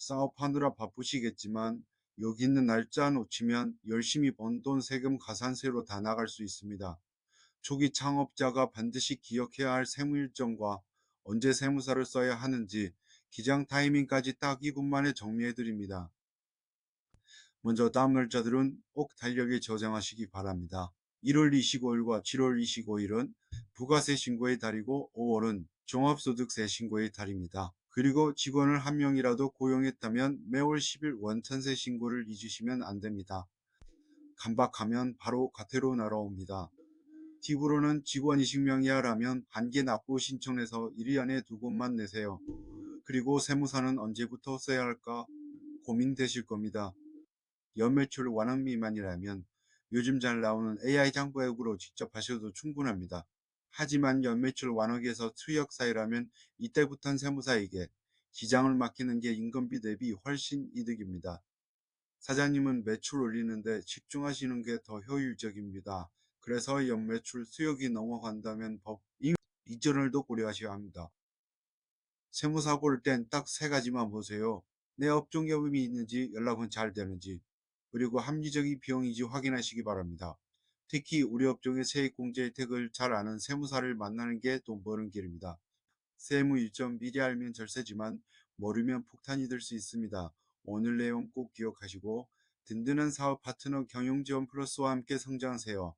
사업하느라 바쁘시겠지만 여기 있는 날짜 놓치면 열심히 번 돈 세금 가산세로 다 나갈 수 있습니다. 초기 창업자가 반드시 기억해야 할 세무 일정과 언제 세무사를 써야 하는지 기장 타이밍까지 딱 2분 만에 정리해 드립니다. 먼저 다음 날짜들은 꼭 달력에 저장하시기 바랍니다. 1월 25일과 7월 25일은 부가세 신고의 달이고 5월은 종합소득세 신고의 달입니다. 그리고 직원을 한 명이라도 고용했다면 매월 10일 원천세 신고를 잊으시면 안 됩니다. 감박하면 바로 과태료 날아옵니다. 팁으로는 직원 20명이야 라면 한 개 납부 신청해서 1위 안에 두 곳만 내세요. 그리고 세무사는 언제부터 써야 할까 고민되실 겁니다. 연매출 완원 미만이라면 요즘 잘 나오는 AI 장부 앱으로 직접 하셔도 충분합니다. 하지만 연매출 완원에서 투역사이라면 이때부턴 세무사에게 기장을 맡기는 게 인건비 대비 훨씬 이득입니다. 사장님은 매출 올리는데 집중하시는 게 더 효율적입니다. 그래서 연매출 수역이 넘어간다면 법 이전을도 고려하셔야 합니다. 세무사 고를 땐딱 세 가지만 보세요. 내 업종 여금이 있는지 연락은 잘 되는지 그리고 합리적인 비용인지 확인하시기 바랍니다. 특히 우리 업종의 세액공제 혜택을 잘 아는 세무사를 만나는 게 돈 버는 길입니다. 세무 일정 미리 알면 절세지만 모르면 폭탄이 될 수 있습니다. 오늘 내용 꼭 기억하시고 든든한 사업 파트너 경영지원 플러스와 함께 성장하세요.